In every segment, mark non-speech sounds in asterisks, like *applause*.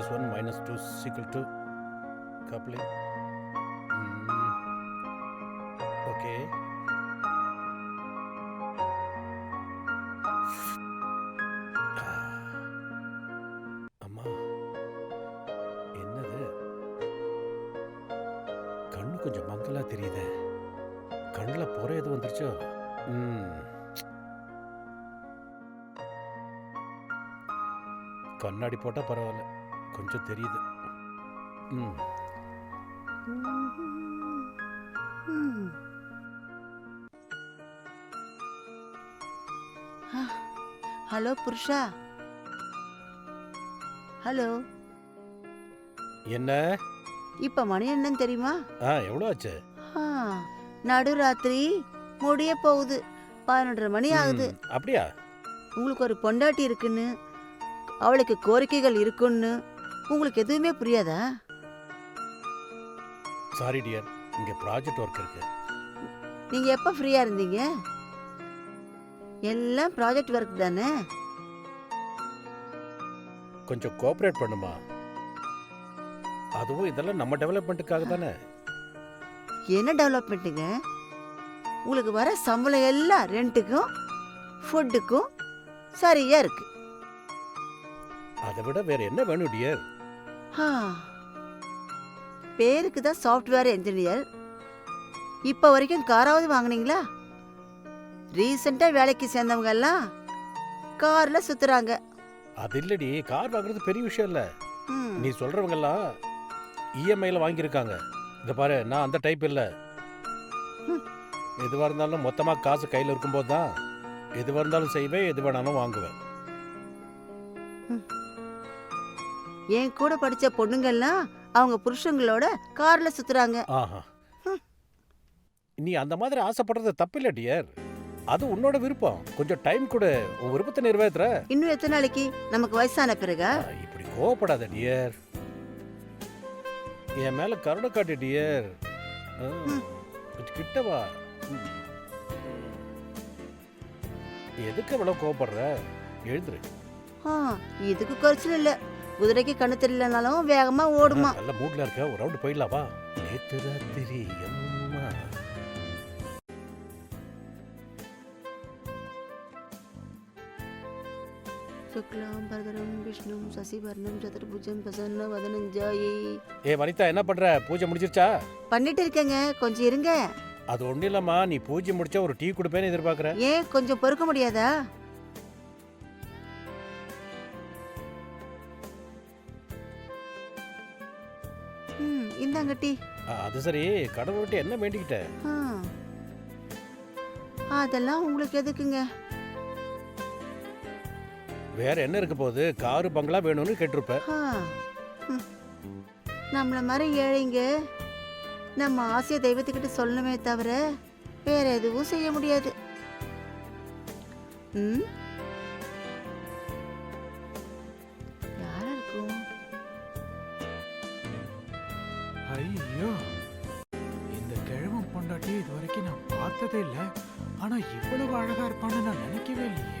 Minus one minus two சீக்கிள் to coupling okay அம்மா என்னது? கண்ணு கொஞ்சம் மங்கலா தெரியுதே. கண்ணில் புற எது வந்துருச்சோ? ம். கண்ணாடி போட்டால் பரவாயில்ல. கொஞ்சம் தெரியுது. ம். ஹலோ புருஷா. ஹலோ. என்ன? இப்ப மணி என்னன்னு தெரியுமா? ஆ எவ்வளோ ஆச்சு? ஆ, நடுராத்திரி முடிய போகுது. பதினொன்றரை மணி ஆகுது. ம், அப்படியா? உங்களுக்கு ஒரு பொண்டாட்டி இருக்குன்னு அவளுக்கு கோரிக்கைகள் இருக்குன்னு உங்களுக்கு எதுவுமே புரியாதா? சாரி டியர் இங்கே ப்ராஜெக்ட் ஒர்க் இருக்கு. நீங்க எப்ப ஃப்ரீயா இருந்தீங்க? எல்லாம் ப்ராஜெக்ட் ஒர்க் தானே? கொஞ்சம் கோஆப்ரேட் பண்ணுமா? அதுவும் இதெல்லாம் நம்ம டெவலப்மெண்ட்டுக்காக தானே? என்ன டெவலப்மெண்ட்டுங்க உங்களுக்கு வர சம்பளம் எல்லாம் ரெண்ட்டுக்கும் ஃபுட்டுக்கும் சரியா இருக்கு. அதை விட வேற என்ன வேணும் டியர். பேருக்கு தான் சாஃப்ட்வேர் என்ஜினியர் இப்போ வரைக்கும் காராவது வாங்குனீங்களா? ரீசெண்டாக வேலைக்கு சேர்ந்தவங்க எல்லாம் காரில் சுத்துறாங்க. அது இல்லடி கார் வாங்குறது பெரிய விஷயம் இல்லை. நீ சொல்றவங்கெல்லாம் இஎம்ஐல வாங்கியிருக்காங்க. இதை பாரு நான் அந்த டைப் இல்லை. எதுவாக இருந்தாலும் மொத்தமாக காசு கையில் இருக்கும்போது தான் எதுவாக இருந்தாலும் செய்வேன் எது வேணாலும் வாங்குவேன். என் கூட படிச்ச பொண்ணுங்கெல்லாம் அவங்க புருஷங்களோட கார்ல சுத்துறாங்க. ஆஹா. நீ அந்த மாதிரி ஆசைப்படுறது தப்பில்லை டியர். அது உன்னோட விருப்பம். கொஞ்சம் டைம் கொடு. உன் விருப்பத்தை நிறைவேற்றுற இன்னும் எத்தனை நாளைக்கு? நமக்கு வயசான பிறகா. இப்படி கோவப்படாத டியர். என் மேல கருணை காட்டு டியர். கிட்ட வா. எதுக்கு இவ்வளவு கோவப்படுற? எழுந்துரு. இதுக்கு குறைச்சல் இல்ல. குதிரைக்கு கண்ணு தெரியலனாலும் வேகமா ஓடுமா. நல்ல மூட்ல இருக்க. ஒரு ரவுண்டு போயிடலாம்? வா நேத்து ராத்திரி அம்மா. சுக்லாம் பரதரம் விஷ்ணும் சசிவர்ணம் சதுர்புஜம் பிரசன்ன வதனஞ்சாயி ஏ வனிதா என்ன பண்ற? பூஜை முடிஞ்சிருச்சா? பண்ணிட்டு இருக்கேங்க. கொஞ்சம் இருங்க. அது ஒண்ணும் இல்லம்மா. நீ பூஜை முடிச்சா ஒரு டீ கொடுப்பேன்னு எதிர்பார்க்கற. ஏன்? கொஞ்சம் பொறுக்க முடியாதா? இந்தாங்க டீ. அது சரி. கடவுள்கிட்ட என்ன வேண்டிக்கிட்ட. அதெல்லாம் உங்களுக்கு எதுக்குங்க? வேற என்ன இருக்க போகுது? காரு பங்களா வேணும்னு கேட்டிருப்ப. நம்மள மாதிரி ஏழைங்க நம்ம ஆசைய தெய்வத்துக்கிட்ட சொல்லணுமே தவிர வேற எதுவும் செய்ய முடியாது. ம்? ஐயோ. இந்த கிழவன் பொண்டாட்டி இது வரைக்கும் நான் பார்த்ததே இல்ல. ஆனா இவ்வளவு அழகா இருப்பான்னு நான் நினைக்கவே இல்லையே.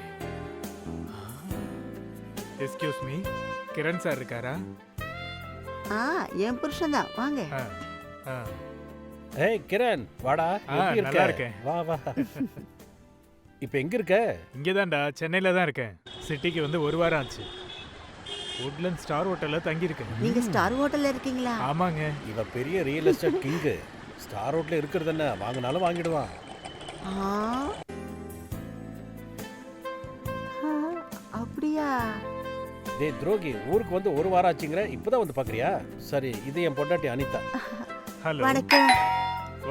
எஸ்கியூஸ் மீ கிரண் சார் இருக்காரா? ஆ என் புருஷன் தான். வாங்க. ஆ, ஆ. ஏய் கிரண் வாடா. ஆ, எப்படி நல்லா இருக்க இருக்கேன். வா வா. *laughs* இப்ப எங்க இருக்க? இங்கதான்டா. சென்னையில தான் இருக்கேன். சிட்டிக்கு வந்து ஒரு வாரம் ஆச்சு. உட்லண்ட் ஸ்டார் ஹோட்டல்ல தங்கியிருக்கேன் நீங்க ஸ்டார் ஹோட்டல்ல இருக்கீங்களா? ஆமாங்க. இவ பெரிய ரியல் எஸ்டேட் கிங்கு ஸ்டார் ரோட்ல இருக்கிறது என்ன? வாங்கினாலும் வாங்கிடுவான். அப்படியா? டேய் துரோகி ஊருக்கு வந்து ஒரு வாரம் ஆச்சுங்கிற இப்பதான் வந்து பாக்குறியா? சரி இது என் பொண்டாட்டி அனிதா. ஹலோ வணக்கம்.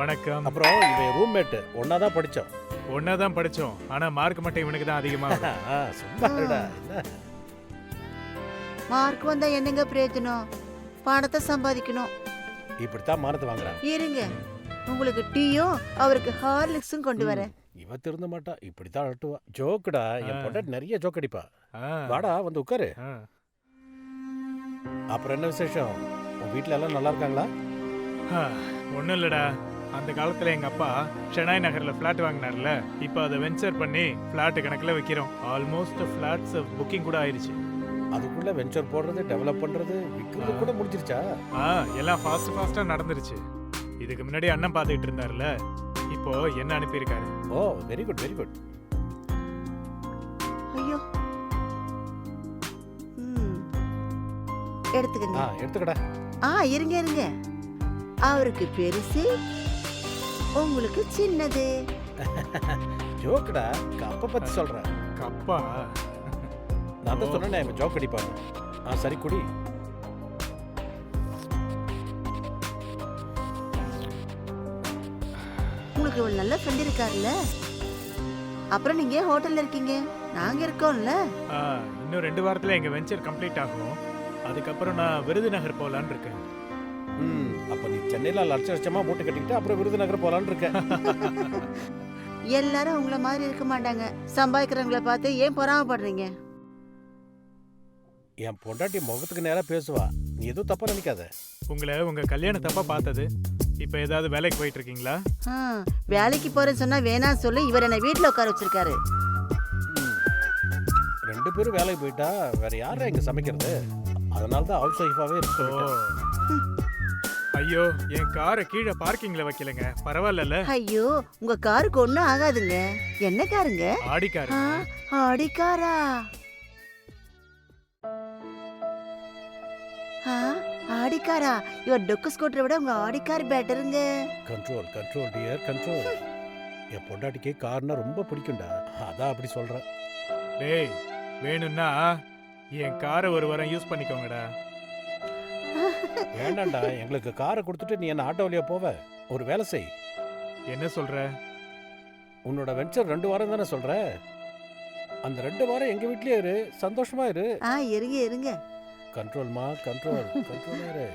வணக்கம். அப்புறம் இவன் ரூம்மேட் ஒன்னாதான் படிச்சோம் ஒன்னா தான் படிச்சோம். ஆனா மார்க் மட்டும் இவனுக்கு தான் அதிகமா *laughs* சும்மா மார்க் வந்தா என்னங்க பிரயோஜனம்? பணத்தை சம்பாதிக்கணும். இப்படித்தான் மானத்தை வாங்குறான். இருங்க. உங்களுக்கு டீயும் அவருக்கு ஹார்லிக்ஸும் கொண்டு வரேன். இவ திருந்த மாட்டா. இப்படித்தான் அழட்டுவா ஜோக்குடா. என். பொண்டாட்டி நிறைய ஜோக் அடிப்பா. வாடா வந்து உட்காரு. ஆ. அப்புறம் என்ன விசேஷம்? உன் வீட்ல எல்லாம் நல்லா இருக்காங்களா? ஒண்ணும் இல்லடா. அந்த காலத்துல எங்க அப்பா ஷெனாய் நகர்ல ஃபிளாட் வாங்கினார்ல இப்போ அதை வெஞ்சர் பண்ணி ஃபிளாட் கணக்குல விற்கிறோம் ஆல்மோஸ்ட் ஃபிளாட்ஸ் புக்கிங் கூட ஆயிருச்சு. அதுக்குள்ள வெஞ்சர் போடுறது டெவலப் பண்றது விற்கிறது கூட முடிஞ்சிருச்சா? ஆ எல்லாம் ஃபாஸ்ட் ஃபாஸ்டா நடந்துருச்சு. இதுக்கு முன்னாடி அண்ணன் பார்த்துக்கிட்டு இருந்தாருல இப்போ என்ன அனுப்பியிருக்காரு? Oh very good very good ஐயோ. ம். எடுத்துக்கங்க. ஆ எடுத்துக்கடா. ஆ இருங்க இருங்க. அவருக்கு பெருசு உங்களுக்கு சின்னது. *laughs* ஜோக்குடா கப்பை பத்தி சொல்றேன் கப்பா? நான் தான் சொன்னேன் இவன் ஜோக் அடிப்பாங்க ஆ சரி குடி. உங்களுக்கு ஒரு நல்ல ஃப்ரெண்ட் இருக்காருல்ல அப்புறம் நீங்க ஏன் ஹோட்டல்ல இருக்கீங்க? நாங்க இருக்கோம்ல. ஆ, இன்னும் ரெண்டு வாரத்துல எங்க வெஞ்சர் கம்ப்ளீட் ஆகும். அதுக்கப்புறம் நான் விருதுநகர் போலான்னு இருக்கேன். ம் அப்ப நீ சென்னையில லட்ச லட்சமா மூட்டை கட்டிக்கிட்டு அப்புறம் விருதுநகர் போலான்னு இருக்க *laughs* எல்லாரும் உங்கள மாதிரி இருக்க மாட்டாங்க. சம்பாதிக்கிறவங்கள பார்த்து ஏன் பொறாமப்படுறீங்க? என் பொண்டாட்டி முகத்துக்கு நேரா பேசுவா. நீ எதுவும் தப்பா நினைக்காத. உங்களை உங்க கல்யாணம் தப்பா பார்த்தது. இப்போ ஏதாவது வேலைக்கு போயிட்டு இருக்கீங்களா ஆ, வேலைக்கு போறேன்னு சொன்னா வேணாம் சொல்லி இவர் என்ன வீட்ல உட்கார வச்சிருக்காரு. ம். ரெண்டு பேரும் வேலைக்கு போயிட்டா வேற யாரா இங்க சமைக்கிறது? அதனால தான் ஹவுஸ் ஒய்ஃபாவே ஓ. இருக்கு ஐயோ என் காரை கீழே பார்க்கிங்ல வைக்கலங்க. பரவாயில்லல ஐயோ உங்க காருக்கு ஒண்ணும் ஆகாதுங்க. என்ன காருங்க? ஆடி காரு ஆ, ஆடிக்காரா ஆ, ஆடிக்காரா? இவர் டொக்கு ஸ்கூட்டரை விட உங்க ஆடிக்கார் பெட்டருங்க கண்ட்ரோல் கண்ட்ரோல் டியர் கண்ட்ரோல் என் பொண்டாட்டிக்கு கார்னா ரொம்ப பிடிக்கும்டா. அதான் அப்படி சொல்றேன் டேய் வேணும்னா என் காரை ஒரு வாரம் யூஸ் பண்ணிக்கோங்கடா. வேண்டாம்டா எங்களுக்கு காரை கொடுத்துட்டு நீ என்ன ஆட்டோ வழியா போவ? ஒரு வேலை செய். என்ன சொல்ற? உன்னோட வெஞ்சர் ரெண்டு வாரம் தானே சொல்ற? அந்த ரெண்டு வாரம் எங்க வீட்லயே இரு சந்தோஷமா இரு. ஆ இருங்க இருங்க. கண்ட்ரோல்மா கண்ட்ரோல் கண்ட்ரோல் இரு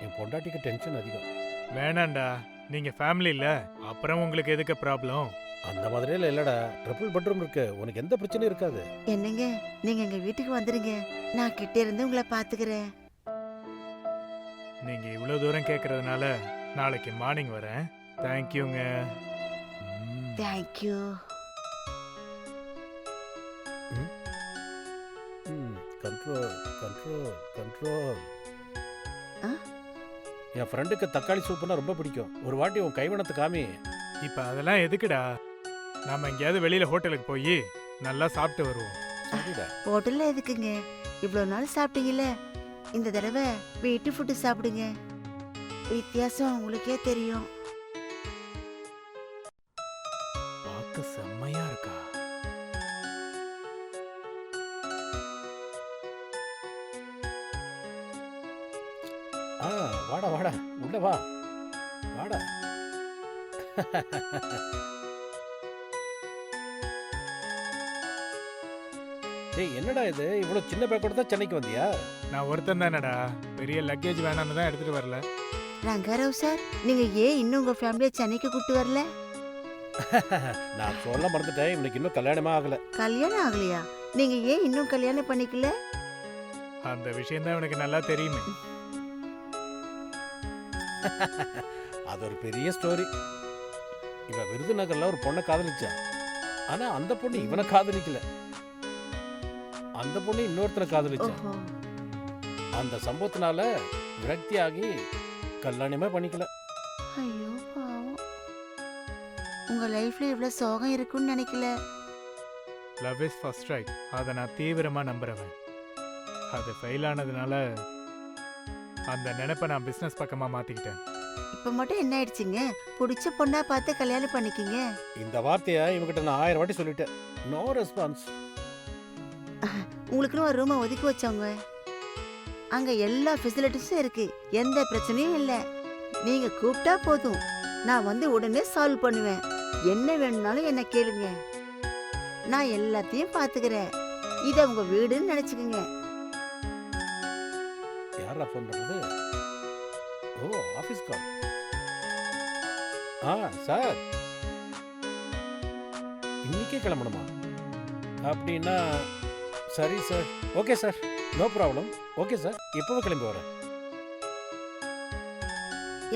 என் பொண்டாட்டிக்கு டென்ஷன் அதிகம். வேணாம்டா நீங்க ஃபேமிலி இல்ல. அப்புறம் உங்களுக்கு எதுக்கு ப்ராப்ளம் அந்த மாதிரியே இல்லடா. ட்ரிபிள் பெட்ரூம் இருக்கு. உனக்கு எந்த பிரச்சனையும் இருக்காது. என்னங்க? நீங்க எங்க வீட்டுக்கு வந்துருங்க. நான் கிட்ட இருந்து உங்களை பாத்துக்கிறேன். நீங்க இவ்வளவு தூரம் கேக்குறதுனால நாளைக்கு மார்னிங் வரேன். தேங்க்யூங்க ம். Thank you control control control ஆ? என் ஃப்ரெண்டுக்கு தக்காளி சூப்புனா ரொம்ப பிடிக்கும். ஒரு வாட்டி உன் கைவனத்தை காமி. இப்ப அதெல்லாம் எதுக்குடா? நாம எங்கேயாவது வெளியில ஹோட்டலுக்கு போய் நல்லா சாப்பிட்டு வருவோம். சரிடா. ஹோட்டல்ல எதுக்குங்க? இவ்வளவு நாள் சாப்பிட்டீங்கல்ல? இந்த தடவை வீட்டு ஃபுட்டு சாப்பிடுங்க. வித்தியாசம் உங்களுக்கே தெரியும். பார்க்க செம்மையா இருக்கா? வாடா வாடா உள்ள வா. வாடா. டேய் என்னடா இது? இவ்வளவு சின்ன பேக்கோட தான் சென்னைக்கு வந்தியா? நான் ஒருத்தன் தானடா. பெரிய லக்கேஜ் வேணாம்னு தான் எடுத்துட்டு வரல. ரங்காராவ் சார் நீங்க ஏன் இன்னும் உங்க ஃபேமிலியை சென்னைக்கு கூட்டு வரல? *laughs* நான் சொல்ல மறந்துட்டேன். இவனுக்கு இன்னும் கல்யாணமே ஆகல. கல்யாணம் ஆகலையா? நீங்க ஏன் இன்னும் கல்யாணம் பண்ணிக்கல? அந்த விஷயம் தான் உனக்கு நல்லா தெரியுமே. *laughs* அது ஒரு பெரிய ஸ்டோரி இவன் விருதுநகர்ல ஒரு பொண்ணை காதலிச்சான் ஆனா அந்த பொண்ணு இவனை காதலிக்கல. அந்த பொண்ணு இன்னொருத்தனை காதலிச்சான் ஓஹோ. அந்த சம்பவத்தினால விரக்தியாகி கல்யாணமே பண்ணிக்கல. ஐயோ பாவம். உங்க லைஃப்ல இவ்வளவு சோகம் இருக்குன்னு நினைக்கல. லவ் இஸ் ஃபர்ஸ்ட் ரைட் அதை நான் தீவிரமா நம்புறவன். அது ஃபெயில் ஆனதுனால அந்த நினைப்பை நான் பிசினஸ் பக்கமா மாத்திக்கிட்டேன். இப்ப மட்டும் என்ன ஆயிடுச்சுங்க? பிடிச்ச பொண்ணா பார்த்து கல்யாணம் பண்ணிக்கிங்க. இந்த வார்த்தையை இவங்கிட்ட நான் ஆயிரம் வாட்டி சொல்லிட்டேன். நோ ரெஸ்பான்ஸ் உங்களுக்குன்னு ஒரு ரூமை ஒதுக்கி வச்சவங்க. அங்க எல்லா ஃபெசிலிட்டிஸும் இருக்கு. எந்த பிரச்சனையும் இல்லை. நீங்க கூப்பிட்டா போதும். நான் வந்து உடனே சால்வ் பண்ணுவேன். என்ன வேணும்னாலும் என்ன கேளுங்க. நான் எல்லாத்தையும் பாத்துக்கிறேன் இத உங்க வீடுன்னு நினைச்சுக்கோங்க. யாரா ஃபோன் பண்றது? ஓ ஆஃபீஸ் கால் ஆ சார் இன்னைக்கே கிளம்பணுமா? அப்படின்னா சரி sir okay sir no problem okay sir இப்போவே கிளம்பி வரேன்.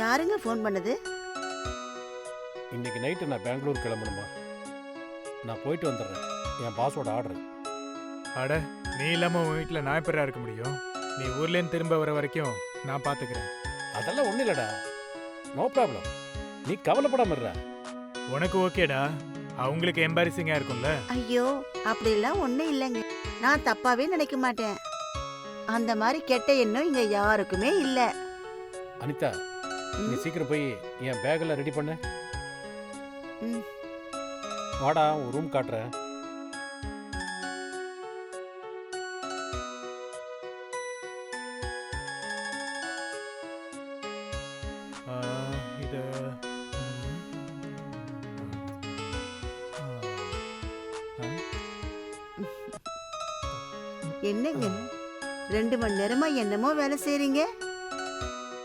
யாருங்க ஃபோன் பண்ணது? இன்னைக்கு நைட்டு நான் பெங்களூர் கிளம்பணுமா? நான் போயிட்டு வந்துடுறேன். என் பாஸோட ஆர்டர் அட நீ இல்லாம உன் வீட்டுல நான் எப்படா இருக்க முடியும்? நீ ஊர்லேருந்து திரும்ப வர வரைக்கும் நான் பாத்துக்கிறேன். அதெல்லாம் ஒன்றும் இல்லைடா. நோ ப்ராப்ளம் நீ கவலைப்படாம இருடா. உனக்கு ஓகேடா. அவங்களுக்கு எம்பாரிசிங்கா இருக்கும்ல. ஐயோ அப்படிலாம் ஒண்ணும் இல்லைங்க. நான் தப்பாவே நினைக்க மாட்டேன். அந்த மாதிரி கெட்ட எண்ணம் இங்க யாருக்குமே இல்ல. அனிதா நீ சீக்கிரம் போய் என் பேக்கெல்லாம் ரெடி பண்ணு. ம். வாடா உன் ரூம் காட்டுறேன். என்னமோ வேலை செய்றீங்க?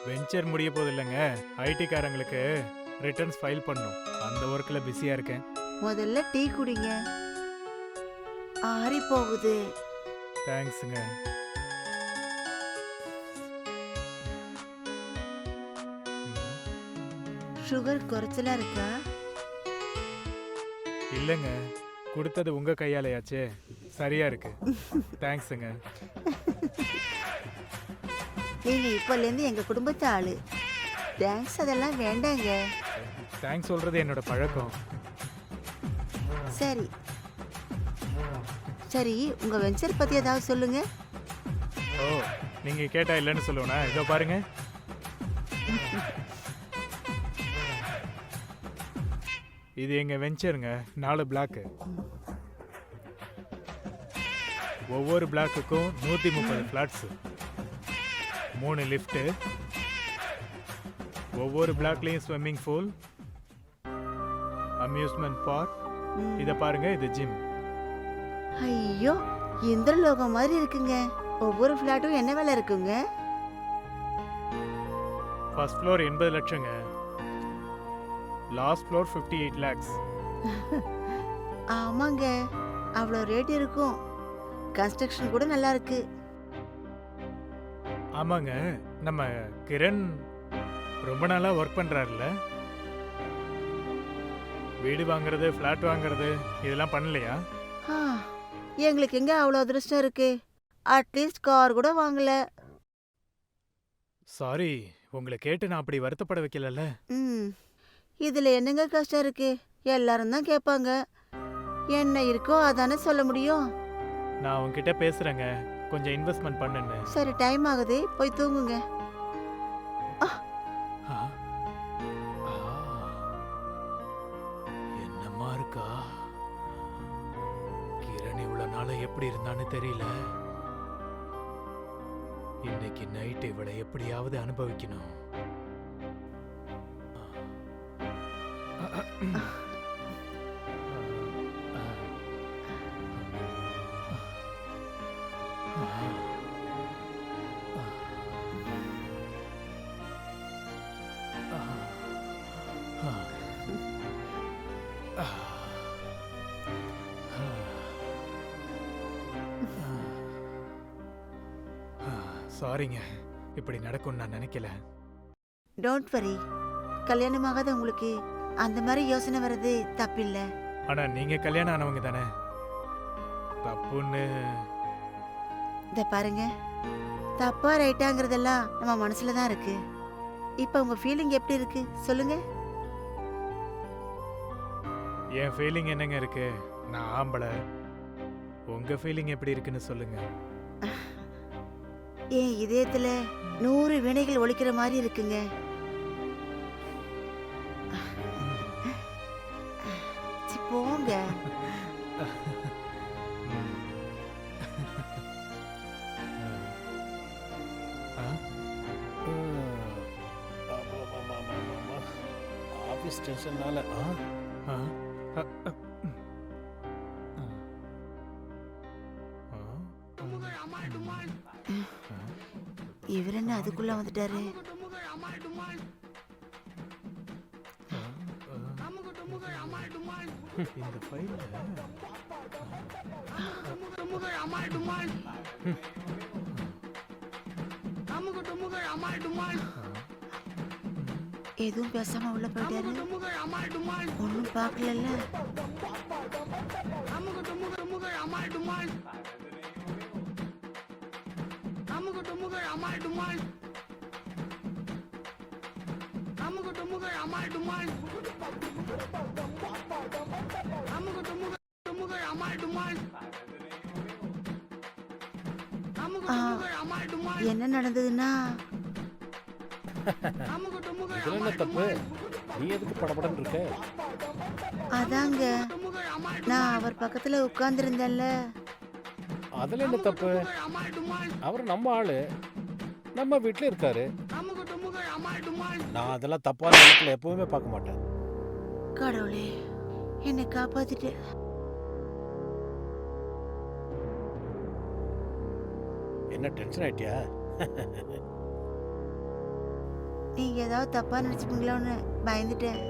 வெஞ்சர் முடிய போது இல்லைங்க ஐடி காரங்களுக்கு ரிட்டர்ன்ஸ் ஃபைல் பண்ணும். அந்த ஒர்க்கில் பிஸியாக இருக்கேன். முதல்ல டீ குடிங்க. ஆறி போகுது. தேங்க்ஸுங்க சுகர் குறைச்சலா இருக்கா? இல்லைங்க. கொடுத்தது உங்கள் கையாலையாச்சே. சரியா இருக்கு. தேங்க்ஸுங்க *laughs* நீங்க இப்பல இருந்து எங்க குடும்பத்து ஆளு. தேங்க்ஸ் அதெல்லாம் வேண்டாங்க. தேங்க்ஸ் சொல்கிறது என்னோட பழக்கம். சரி. சரி உங்க வெஞ்சர் பத்தி ஏதாவது சொல்லுங்க. ஓ நீங்கள் கேட்டால் இல்லைன்னு சொல்லுவேனா? இதோ பாருங்க. இது எங்க வெஞ்சருங்க நாலு பிளாக்கு ஒவ்வொரு பிளாக்குக்கும் நூற்றி முப்பது ஃப்ளாட்ஸு மூணு லிஃப்ட்டு ஒவ்வொரு பிளாக்லேயும் ஸ்விம்மிங் பூல் அம்யூஸ்மெண்ட் பார்க். இதை பாருங்க இது ஜிம் ஐயோ இந்திரலோகம் மாதிரி இருக்குங்க. ஒவ்வொரு ஃப்ளாட்டும் என்ன விலை இருக்குங்க? ஃபர்ஸ்ட் ஃப்ளோர் எண்பது லட்சங்க. Last floor fifty eight lakhs ஆமாங்க அவ்வளோ ரேட் இருக்கும். கன்ஸ்ட்ரக்ஷன் கூட நல்லா இருக்கு. ஆமாங்க. நம்ம கிரண் ரொம்ப நாளாக ஒர்க் பண்ணுறாருல்ல வீடு வாங்குறது ஃப்ளாட் வாங்குறது இதெல்லாம் பண்ணலையா? ஆ, எங்களுக்கு எங்க அவ்வளோ அதிர்ஷ்டம் இருக்கு? அட்லீஸ்ட் கார் கூட வாங்கல. சாரி உங்களை கேட்டு நான் அப்படி வருத்தப்பட வைக்கலல்ல. ம் இதுல என்னங்க கஷ்டம் இருக்கு? எல்லாரும் தான் கேட்பாங்க. என்ன இருக்கோ அதானே சொல்ல முடியும். நான் உங்ககிட்ட பேசுகிறேங்க கொஞ்சம் இன்வெஸ்ட்மெண்ட் பண்ணுன்னு. சரி டைம் ஆகுது. போய் தூங்குங்க. என்னம்மா இருக்கா? கிரண் இவ்வளவு நாள எப்படி இருந்தான்னு தெரியல. இன்னைக்கு நைட் இவளை எப்படியாவது அனுபவிக்கணும். சாரிங்க இப்படி நடக்கும்னு நான் நினைக்கல. டோன்ட் வரி கல்யாணமாகாத உங்களுக்கு அந்த மாதிரி யோசனை வர்றது தப்பில்ல. ஆனா நீங்க கல்யாணம் ஆனவங்க தானே? தப்புன்னு. இத பாருங்க. தப்பா ரைட்டாங்கிறதெல்லாம் நம்ம மனசுல தான் இருக்கு. இப்போ உங்க ஃபீலிங் எப்படி இருக்கு? சொல்லுங்க. என் ஃபீலிங் என்னங்க இருக்கு? நான் ஆம்பளை. உங்க ஃபீலிங் எப்படி இருக்குன்னு சொல்லுங்க. என் இதயத்துல நூறு வினைகள் ஒழிக்கிற மாதிரி இருக்குங்க போங்க ஆ? ஆஃபீஸ் டென்ஷன்னால ஆ ஆ. அதுக்குள்ள வந்துட்டாரு. இந்த ஃபைல எதுவும் பேசாம உள்ள போயிட்டாரு. ஒன்றும் பார்க்கலல்ல. அமுகு டுமுகள் அமால் டுமால் அமால் அமால் என்ன நடந்ததுன்னா? தப்பு? நீ எதுக்கு படபடன்னு இருக்க? அதாங்க. நான் அவர் பக்கத்துல உட்கார்ந்துருந்தேன்ல. அதுல என்ன தப்பு? அவர் நம்ம ஆளு. நம்ம வீட்ல இருக்காரு. நான் அதெல்லாம் தப்பான இடத்துல எப்பவுமே பார்க்க மாட்டேன். கடவுளே என்னை காப்பாத்திட்டு. என்ன டென்ஷன் ஆயிட்டியா? நீங்க ஏதாவது தப்பா நினைச்சுப்பீங்களோன்னு பயந்துட்டேன்.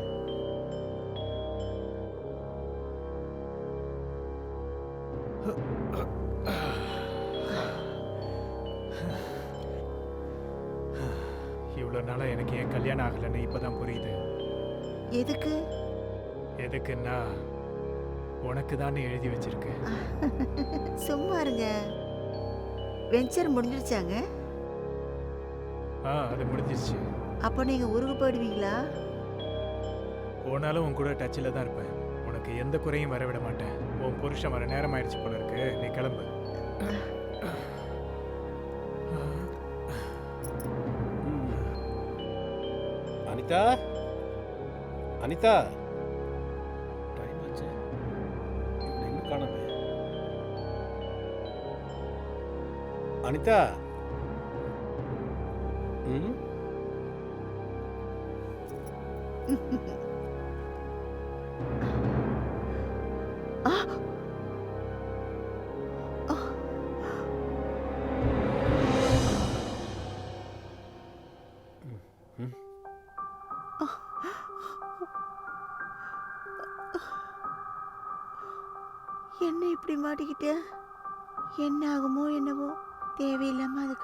*laughs* இவ்வளோ நாளாக எனக்கு ஏன் கல்யாணம் ஆகலைன்னு இப்போ தான் புரியுது. எதுக்கு? எதுக்குன்னா உனக்கு தானே எழுதி வச்சிருக்கு *laughs* சும்மா இருங்க. வெஞ்சர் முடிஞ்சிருச்சாங்க? ஆ அது முடிஞ்சிருச்சு. அப்போ நீங்க ஊருக்கு போயிடுவீங்களா? போனாலும் உன் கூட டச்சில் தான் இருப்பேன். உனக்கு எந்த குறையும் வர விட மாட்டேன். உன் புருஷன் வர நேரம் ஆயிடுச்சு போல இருக்கு. நீ கிளம்பு. அனிதா? அனிதா? டைம் ஆச்சு இன்னும் காணோமே. அனிதா? ம்? *laughs*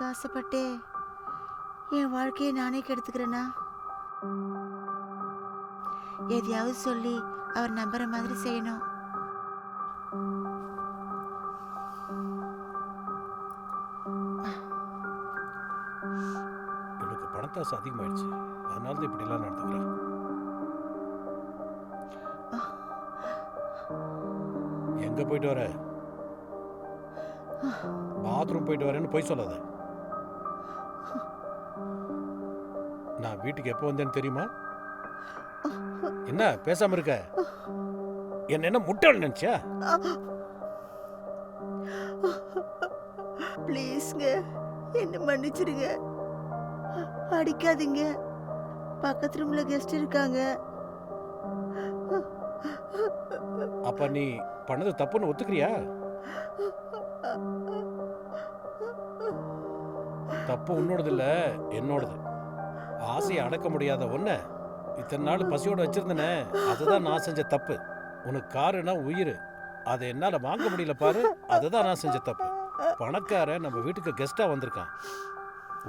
ஆசைப்பட்டு. என் வாழ்க்கையை நானே கெடுத்துக்கிறேனா? எதையாவது சொல்லி அவர் நம்புற மாதிரி செய்யணும். இவளுக்கு பணத்தாசை அதிகமாயிடுச்சு. அதனால தான் இப்படிலாம் நடந்துக்கிறேன். எங்க போயிட்டு வர? பாத்ரூம் போயிட்டு வரேன்னு போய் சொல்லாத. வீட்டுக்கு எப்போ வந்தேன்னு தெரியுமா? என்ன பேசாம இருக்க? என்ன என்ன முட்டாள் நினைச்சா ப்ளீஸ்ங்க என்ன மன்னிச்சிடுங்க. அடிக்காதீங்க. பக்கத்து ரூம்ல கெஸ்ட் இருக்காங்க. அப்ப நீ பண்ணது தப்புன்னு ஒத்துக்கிறியா? தப்பு உன்னோடது இல்ல என்னோடது. ஆசையை அடக்க முடியாத ஒன்ன இத்தனை நாள் பசியோட வச்சிருந்தனே அதுதான் நான் செஞ்ச தப்பு. உனக்கு காருனா உயிர். அதை என்னால் வாங்க முடியல பாரு அதுதான் நான் செஞ்ச தப்பு. பணக்காரன் நம்ம வீட்டுக்கு கெஸ்ட்டாக வந்திருக்கான்.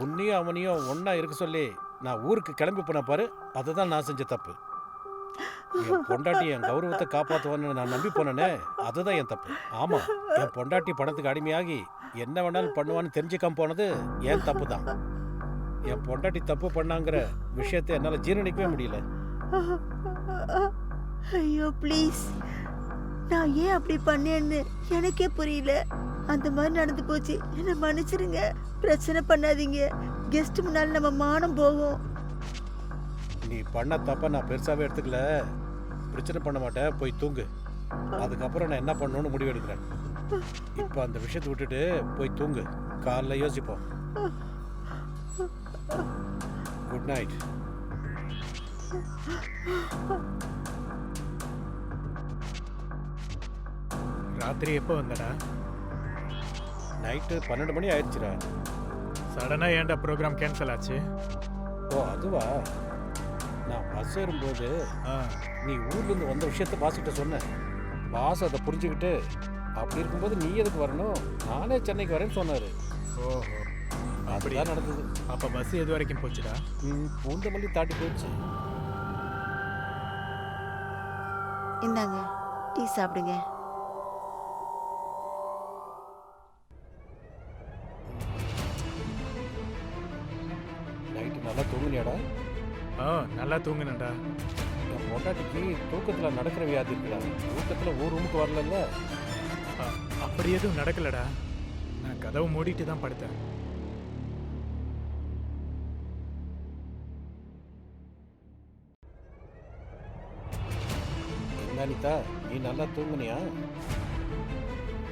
உன்னையும் அவனையும் ஒன்றா இருக்க சொல்லி நான் ஊருக்கு கிளம்பி போன பாரு அதுதான் நான் செஞ்ச தப்பு. என் பொண்டாட்டி என் கௌரவத்தை காப்பாற்றுவான்னு நான் நம்பி போனேனே அதுதான் என் தப்பு. ஆமாம் என் பொண்டாட்டி பணத்துக்கு அடிமையாகி என்ன வேணாலும் பண்ணுவான்னு தெரிஞ்சுக்காம போனது என் தப்பு தான் என் பொண்டாட்டி தப்பு பண்ணாங்கிற விஷயத்தை என்னால ஜீரணிக்கவே முடியல. ஐயோ ப்ளீஸ். நான் ஏன் அப்படி பண்ணேன்னு எனக்கே புரியல. அந்த மாதிரி நடந்து போச்சு. என்ன மன்னிச்சிருங்க. பிரச்சனை பண்ணாதீங்க. கெஸ்ட் முன்னால நம்ம மானம் போகும். நீ பண்ண தப்ப நான் பெருசாவே எடுத்துக்கல. பிரச்சனை பண்ண மாட்டேன். போய் தூங்கு. அதுக்கப்புறம் நான் என்ன பண்ணணும்னு முடிவு எடுக்கிறேன் இப்போ அந்த விஷயத்தை விட்டுட்டு போய் தூங்கு. காலைல யோசிப்போம். குட் நைட் ராத்திரி எப்போ வந்தடா? நைட்டு பன்னெண்டு மணி ஆயிடுச்சுடா. சடனாக ஏன்டா ப்ரோக்ராம் கேன்சல் ஆச்சு? ஓ அதுவா? நான் பஸ் ஏறும்போது நீ ஊர்ல இருந்து வந்த விஷயத்த பாசிட்ட சொன்ன பாஸ் அதை புரிஞ்சுக்கிட்டு அப்படி இருக்கும்போது நீ எதுக்கு வரணும்? நானே சென்னைக்கு வரேன்னு சொன்னாரு. ஓஹோ. அப்படிதான் நடந்தது. அப்போ பஸ் எது வரைக்கும் போச்சுடா? ம், பூந்தமல்லி தாண்டி போயிடுச்சு. இந்தாங்க டீ சாப்பிடுங்க. நல்லா தூங்குனியாடா? ஆ நல்லா தூங்குனேன்டா. என் பொண்டாட்டிக்கு தூக்கத்துல நடக்கிற வியாதி இருக்குடா. தூக்கத்துல ஒரு ரூமுக்கு வரலல்ல. அப்படி எதுவும் நடக்கலடா. நான் கதவை மூடிட்டு தான் படுத்தேன். அனிதா நீ நல்லா தூங்குனியா?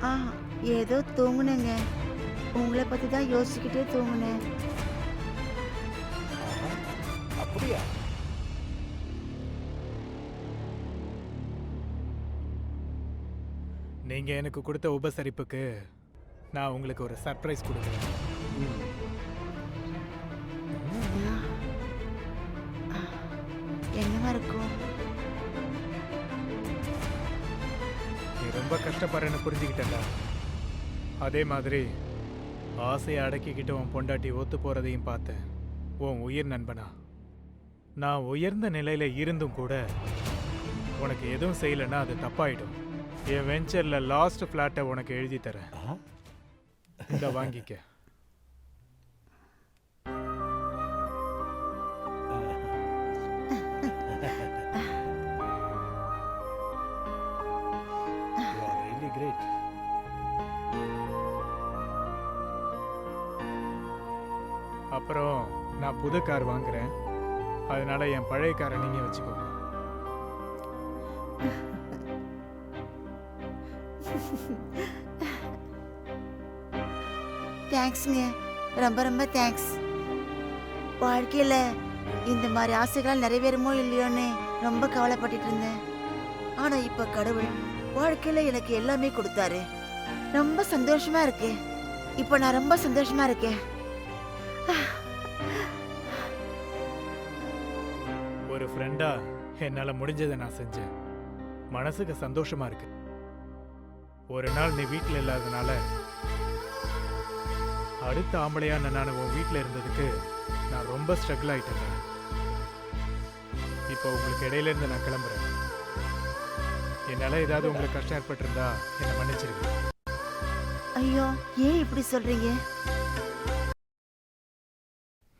ஆ ஏதோ தூங்குனேங்க. உங்களை பத்தி தான் யோசிச்சுக்கிட்டே தூங்குனேன். அப்படியா? நீங்க எனக்கு கொடுத்த உபசரிப்புக்கு நான் உங்களுக்கு ஒரு சர்ப்ரைஸ் கொடுக்குறேன். கஷ்டப்படுறேன்னு புரிஞ்சுக்கிட்டேன்டா. அதே மாதிரி ஆசையை அடக்கிக்கிட்டு உன் பொண்டாட்டி ஒத்து போறதையும் பார்த்தேன். உன் உயிர் நண்பனா. நான் உயர்ந்த நிலையில இருந்தும் கூட உனக்கு எதுவும் செய்யலைன்னா அது தப்பாயிடும். என் வெஞ்சர்ல லாஸ்ட் ஃப்ளாட்டை உனக்கு எழுதி தரேன். ஆ? இந்த வாங்கிக்க. அப்புறம் நான் புது கார் வாங்குறேன். அதனால என் பழைய காரை நீங்க வச்சுக்கோங்க. தேங்க்ஸுங்க. ரொம்ப ரொம்ப தேங்க்ஸ். வாழ்க்கையில் இந்த மாதிரி ஆசைகள் நிறைவேறுமோ இல்லையோன்னு ரொம்ப கவலைப்பட்டுட்டு இருந்தேன். ஆனால் இப்போ கடவுள் வாழ்க்கையில் எனக்கு எல்லாமே கொடுத்தாரு. ரொம்ப சந்தோஷமா இருக்கு. இப்போ நான் ரொம்ப சந்தோஷமா இருக்கேன். ஒரு ஃப்ரெண்டா என்னால முடிஞ்சதை நான் செஞ்சேன். மனசுக்கு சந்தோஷமா இருக்கு. ஒரு நாள் நீ வீட்டில் இல்லாதனால அடுத்த ஆம்பளையான நான் உன் வீட்டில் இருந்ததுக்கு நான் ரொம்ப ஸ்ட்ரகிள் ஆயிட்டேன். இப்போ உங்களுக்கு இடையில இருந்து நான் கிளம்புறேன். என்னால் ஏதாவது உங்களுக்கு கஷ்டம் ஏற்பட்டிருந்தா என்னை மன்னிச்சிருக்கேன் ஐயோ ஏன் இப்படி சொல்றீங்க?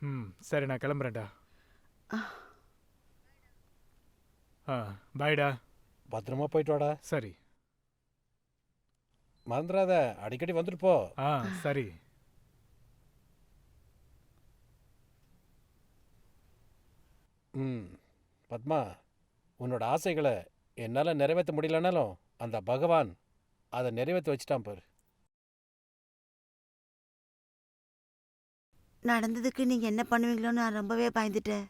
ம் சரி நான் கிளம்புறேன்டா. ஆ. ஆ பாய்டா. பத்திரமா போயிட்டு வாடா. சரி. மறந்துடாத அடிக்கடி வந்துட்டு போ. ஆ சரி. ம் பத்மா உன்னோட ஆசைகளை என்னால் நிறைவேற்ற முடியலனாலும் அந்த பகவான் அதை நிறைவேற்றி வச்சிட்டான் பாரு. நடந்ததுக்கு நீங்க என்ன பண்ணுவீங்களோன்னு நான் ரொம்பவே பயந்துட்டேன்.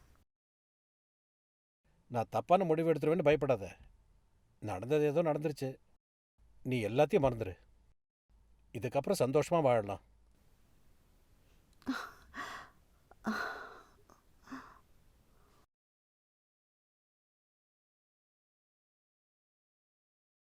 நான் தப்பான முடிவு எடுத்துருவேன்னு பயப்படாத. நடந்தது ஏதோ நடந்துருச்சு. நீ எல்லாத்தையும் மறந்துரு. இதுக்கப்புறம் சந்தோஷமா வாழலாம்.